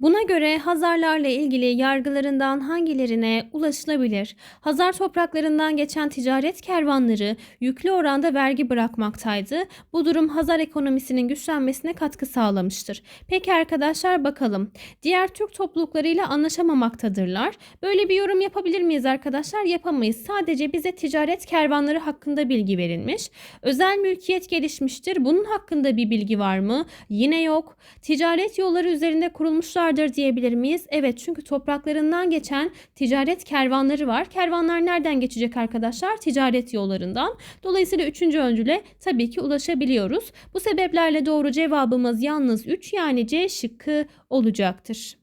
Buna göre Hazarlarla ilgili yargılarından hangilerine ulaşılabilir? Hazar topraklarından geçen ticaret kervanları yüklü oranda vergi bırakmaktaydı. Bu durum Hazar ekonomisinin güçlenmesine katkı sağlamıştır. Peki arkadaşlar bakalım. Diğer Türk topluluklarıyla anlaşamamaktadırlar. Böyle bir yorum yapabilir miyiz arkadaşlar? Yapamayız. Sadece bize ticaret kervanları hakkında bilgi verilmiş. Özel mülkiyet gelişmiştir. Bunun hakkında bir bilgi var mı? Yine yok. Ticaret yolları üzerinde kurulmuşlardır diyebilir miyiz? Evet çünkü topraklarından geçen ticaret kervanları var. Kervanlar nereden geçecek arkadaşlar? Ticaret yollarından. Dolayısıyla üçüncü öncüle tabii ki ulaşabiliyoruz. Bu sebeplerle doğru cevabımız yalnız 3 yani C şıkkı olacaktır.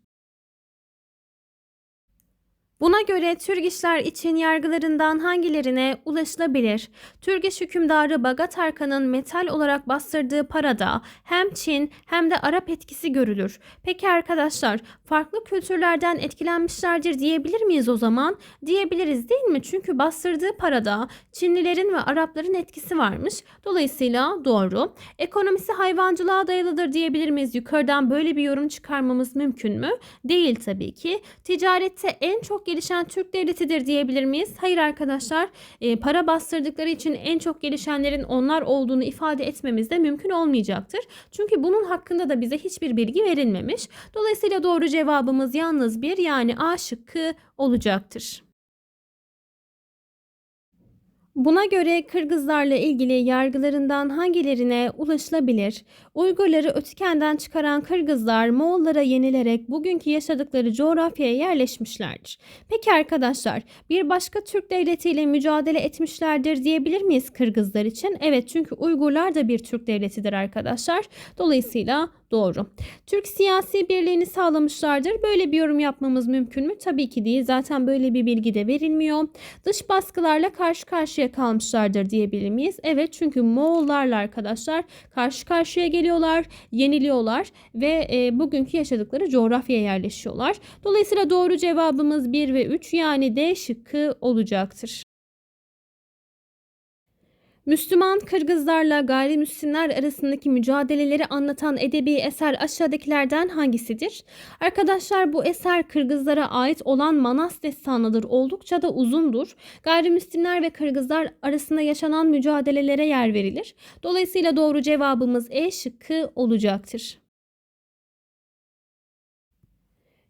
Buna göre Türk işler için yargılarından hangilerine ulaşılabilir? Türk iş hükümdarı Bagat Arkan'ın metal olarak bastırdığı parada hem Çin hem de Arap etkisi görülür. Peki arkadaşlar farklı kültürlerden etkilenmişlerdir diyebilir miyiz o zaman? Diyebiliriz değil mi? Çünkü bastırdığı parada Çinlilerin ve Arapların etkisi varmış. Dolayısıyla doğru. Ekonomisi hayvancılığa dayalıdır diyebilir miyiz? Yukarıdan böyle bir yorum çıkarmamız mümkün mü? Değil tabii ki. Ticarette en çok gelişen Türk devletidir diyebilir miyiz? Hayır arkadaşlar. E, para bastırdıkları için en çok gelişenlerin onlar olduğunu ifade etmemiz de mümkün olmayacaktır. Çünkü bunun hakkında da bize hiçbir bilgi verilmemiş. Dolayısıyla doğru cevabımız yalnız bir yani A şıkkı olacaktır. Buna göre Kırgızlarla ilgili yargılarından hangilerine ulaşılabilir? Uygurları Ötüken'den çıkaran Kırgızlar Moğollara yenilerek bugünkü yaşadıkları coğrafyaya yerleşmişlerdir. Peki arkadaşlar bir başka Türk devletiyle mücadele etmişlerdir diyebilir miyiz Kırgızlar için? Evet çünkü Uygurlar da bir Türk devletidir arkadaşlar. Dolayısıyla Doğru. Türk siyasi birliğini sağlamışlardır. Böyle bir yorum yapmamız mümkün mü? Tabii ki değil. Zaten böyle bir bilgi de verilmiyor. Dış baskılarla karşı karşıya kalmışlardır diyebilir miyiz? Evet çünkü Moğollarla arkadaşlar karşı karşıya geliyorlar, yeniliyorlar ve e, bugünkü yaşadıkları coğrafyaya yerleşiyorlar. Dolayısıyla doğru cevabımız 1 ve 3 yani D şıkkı olacaktır. Müslüman Kırgızlarla gayrimüslimler arasındaki mücadeleleri anlatan edebi eser aşağıdakilerden hangisidir? Arkadaşlar bu eser Kırgızlara ait olan Manas destanıdır. Oldukça da uzundur. Gayrimüslimler ve Kırgızlar arasında yaşanan mücadelelere yer verilir. Dolayısıyla doğru cevabımız E şıkkı olacaktır.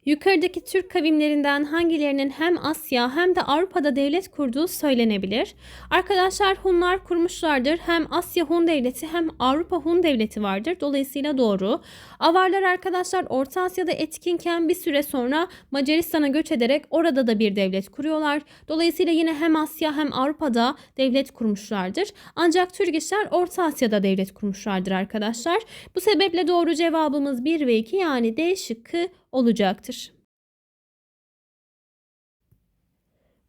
Yukarıdaki Türk kavimlerinden hangilerinin hem Asya hem de Avrupa'da devlet kurduğu söylenebilir. Arkadaşlar Hunlar kurmuşlardır. Hem Asya Hun devleti hem Avrupa Hun devleti vardır. Dolayısıyla doğru. Avarlar arkadaşlar Orta Asya'da etkinken bir süre sonra Macaristan'a göç ederek orada da bir devlet kuruyorlar. Dolayısıyla yine hem Asya hem Avrupa'da devlet kurmuşlardır. Ancak Türk Orta Asya'da devlet kurmuşlardır arkadaşlar. Bu sebeple doğru cevabımız 1 ve 2 yani D şıkkı olacaktır.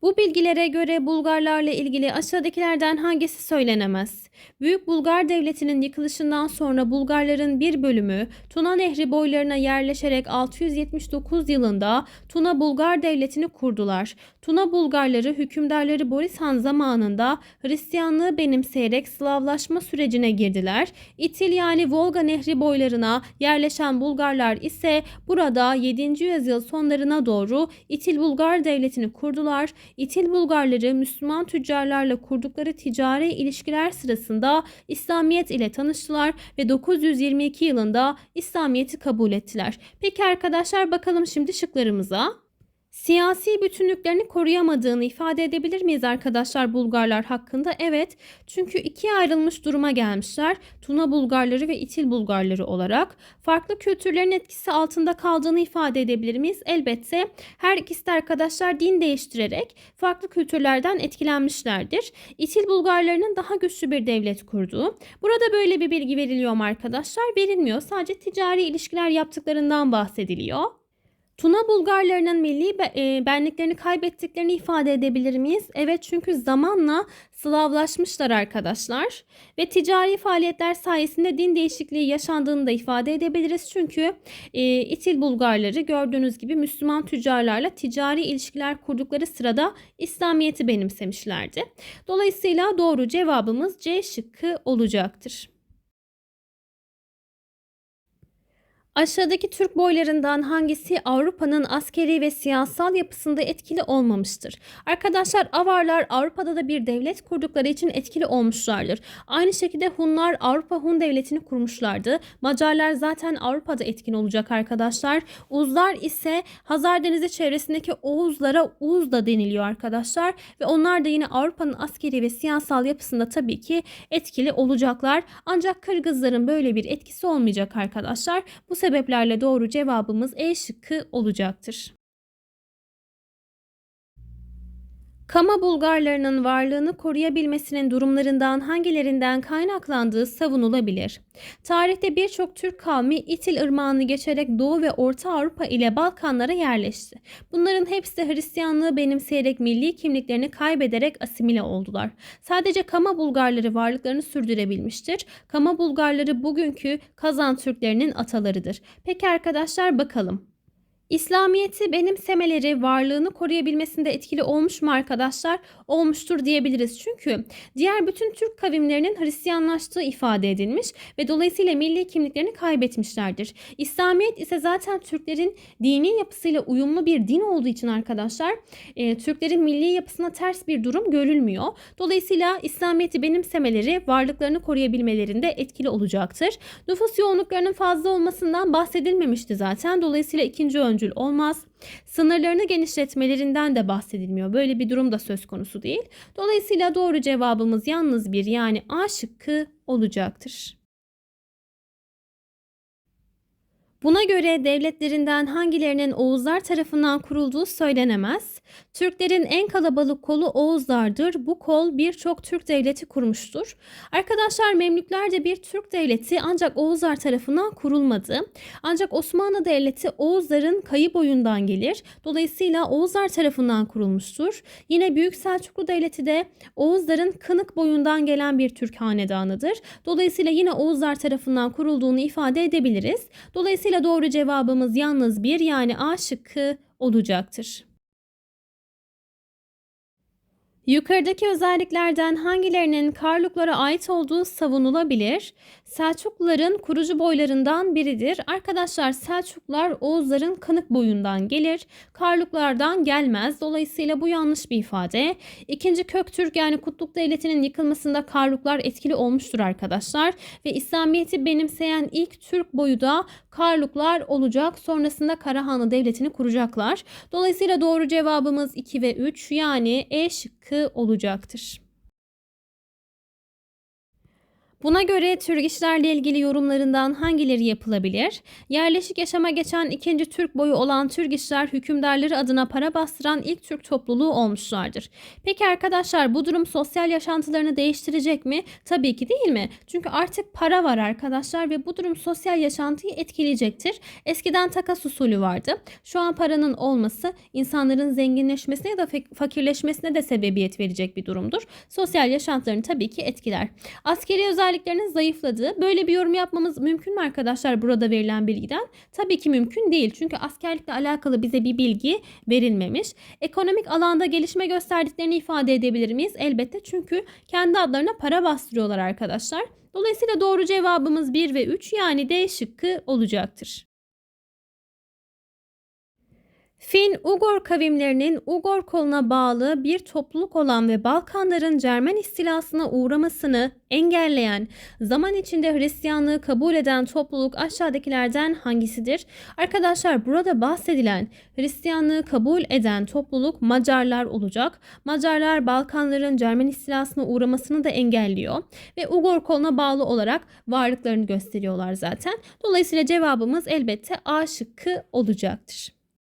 Bu bilgilere göre Bulgarlarla ilgili aşağıdakilerden hangisi söylenemez? Büyük Bulgar Devleti'nin yıkılışından sonra Bulgarların bir bölümü Tuna Nehri boylarına yerleşerek 679 yılında Tuna Bulgar Devleti'ni kurdular. Tuna Bulgarları hükümdarları Boris Han zamanında Hristiyanlığı benimseyerek Slavlaşma sürecine girdiler. İtil yani Volga Nehri boylarına yerleşen Bulgarlar ise burada 7. yüzyıl sonlarına doğru İtil Bulgar Devleti'ni kurdular. İtil Bulgarları Müslüman tüccarlarla kurdukları ticari ilişkiler sırasında İslamiyet ile tanıştılar ve 922 yılında İslamiyet'i kabul ettiler. Peki arkadaşlar bakalım şimdi şıklarımıza. Siyasi bütünlüklerini koruyamadığını ifade edebilir miyiz arkadaşlar Bulgarlar hakkında? Evet. Çünkü ikiye ayrılmış duruma gelmişler. Tuna Bulgarları ve İtil Bulgarları olarak. Farklı kültürlerin etkisi altında kaldığını ifade edebilir miyiz? Elbette. Her ikisi de arkadaşlar din değiştirerek farklı kültürlerden etkilenmişlerdir. İtil Bulgarlarının daha güçlü bir devlet kurduğu. Burada böyle bir bilgi veriliyor mu arkadaşlar? Verilmiyor. Sadece ticari ilişkiler yaptıklarından bahsediliyor. Tuna Bulgarlarının milli e, benliklerini kaybettiklerini ifade edebilir miyiz? Evet çünkü zamanla Slavlaşmışlar arkadaşlar ve ticari faaliyetler sayesinde din değişikliği yaşandığını da ifade edebiliriz. Çünkü e, İtil Bulgarları gördüğünüz gibi Müslüman tüccarlarla ticari ilişkiler kurdukları sırada İslamiyet'i benimsemişlerdi. Dolayısıyla doğru cevabımız C şıkkı olacaktır. Aşağıdaki Türk boylarından hangisi Avrupa'nın askeri ve siyasal yapısında etkili olmamıştır? Arkadaşlar Avarlar Avrupa'da da bir devlet kurdukları için etkili olmuşlardır. Aynı şekilde Hunlar Avrupa Hun devletini kurmuşlardı. Macarlar zaten Avrupa'da etkin olacak arkadaşlar. Uzlar ise Hazar Denizi çevresindeki Oğuzlara Uz da deniliyor arkadaşlar. Ve onlar da yine Avrupa'nın askeri ve siyasal yapısında tabii ki etkili olacaklar. Ancak Kırgızların böyle bir etkisi olmayacak arkadaşlar. Bu sebeplerle doğru cevabımız E şıkkı olacaktır. Kama Bulgarlarının varlığını koruyabilmesinin durumlarından hangilerinden kaynaklandığı savunulabilir. Tarihte birçok Türk kavmi İtil Irmağı'nı geçerek Doğu ve Orta Avrupa ile Balkanlara yerleşti. Bunların hepsi Hristiyanlığı benimseyerek milli kimliklerini kaybederek asimile oldular. Sadece Kama Bulgarları varlıklarını sürdürebilmiştir. Kama Bulgarları bugünkü Kazan Türklerinin atalarıdır. Peki arkadaşlar bakalım. İslamiyet'i benimsemeleri varlığını koruyabilmesinde etkili olmuş mu arkadaşlar? Olmuştur diyebiliriz. Çünkü diğer bütün Türk kavimlerinin Hristiyanlaştığı ifade edilmiş ve dolayısıyla milli kimliklerini kaybetmişlerdir. İslamiyet ise zaten Türklerin dini yapısıyla uyumlu bir din olduğu için arkadaşlar e, Türklerin milli yapısına ters bir durum görülmüyor. Dolayısıyla İslamiyet'i benimsemeleri varlıklarını koruyabilmelerinde etkili olacaktır. Nüfus yoğunluklarının fazla olmasından bahsedilmemişti zaten. Dolayısıyla ikinci ön öncül olmaz. Sınırlarını genişletmelerinden de bahsedilmiyor. Böyle bir durum da söz konusu değil. Dolayısıyla doğru cevabımız yalnız bir yani A şıkkı olacaktır. Buna göre devletlerinden hangilerinin Oğuzlar tarafından kurulduğu söylenemez. Türklerin en kalabalık kolu Oğuzlardır. Bu kol birçok Türk devleti kurmuştur. Arkadaşlar Memlükler de bir Türk devleti ancak Oğuzlar tarafından kurulmadı. Ancak Osmanlı Devleti Oğuzların kayı boyundan gelir. Dolayısıyla Oğuzlar tarafından kurulmuştur. Yine Büyük Selçuklu Devleti de Oğuzların kınık boyundan gelen bir Türk hanedanıdır. Dolayısıyla yine Oğuzlar tarafından kurulduğunu ifade edebiliriz. Dolayısıyla doğru cevabımız yalnız bir yani A şıkkı olacaktır. Yukarıdaki özelliklerden hangilerinin Karluklara ait olduğu savunulabilir? Selçukluların kurucu boylarından biridir. Arkadaşlar Selçuklular Oğuzların kanık boyundan gelir. Karluklardan gelmez. Dolayısıyla bu yanlış bir ifade. İkinci Köktürk yani Kutluk Devleti'nin yıkılmasında Karluklar etkili olmuştur arkadaşlar. Ve İslamiyet'i benimseyen ilk Türk boyu da Karluklar olacak. Sonrasında Karahanlı Devleti'ni kuracaklar. Dolayısıyla doğru cevabımız 2 ve 3 yani E şıkkı olacaktır. Buna göre Türk işlerle ilgili yorumlarından hangileri yapılabilir? Yerleşik yaşama geçen ikinci Türk boyu olan Türk işler hükümdarları adına para bastıran ilk Türk topluluğu olmuşlardır. Peki arkadaşlar bu durum sosyal yaşantılarını değiştirecek mi? Tabii ki değil mi? Çünkü artık para var arkadaşlar ve bu durum sosyal yaşantıyı etkileyecektir. Eskiden takas usulü vardı. Şu an paranın olması insanların zenginleşmesine ya da fakirleşmesine de sebebiyet verecek bir durumdur. Sosyal yaşantılarını tabii ki etkiler. Askeri özellikler özelliklerinin zayıfladığı böyle bir yorum yapmamız mümkün mü arkadaşlar burada verilen bilgiden? Tabii ki mümkün değil. Çünkü askerlikle alakalı bize bir bilgi verilmemiş. Ekonomik alanda gelişme gösterdiklerini ifade edebilir miyiz? Elbette çünkü kendi adlarına para bastırıyorlar arkadaşlar. Dolayısıyla doğru cevabımız 1 ve 3 yani D şıkkı olacaktır. Fin-Ugor kavimlerinin Ugor koluna bağlı bir topluluk olan ve Balkanların Cermen istilasına uğramasını engelleyen, zaman içinde Hristiyanlığı kabul eden topluluk aşağıdakilerden hangisidir? Arkadaşlar burada bahsedilen Hristiyanlığı kabul eden topluluk Macarlar olacak. Macarlar Balkanların Cermen istilasına uğramasını da engelliyor ve Ugor koluna bağlı olarak varlıklarını gösteriyorlar zaten. Dolayısıyla cevabımız elbette A şıkkı olacaktır.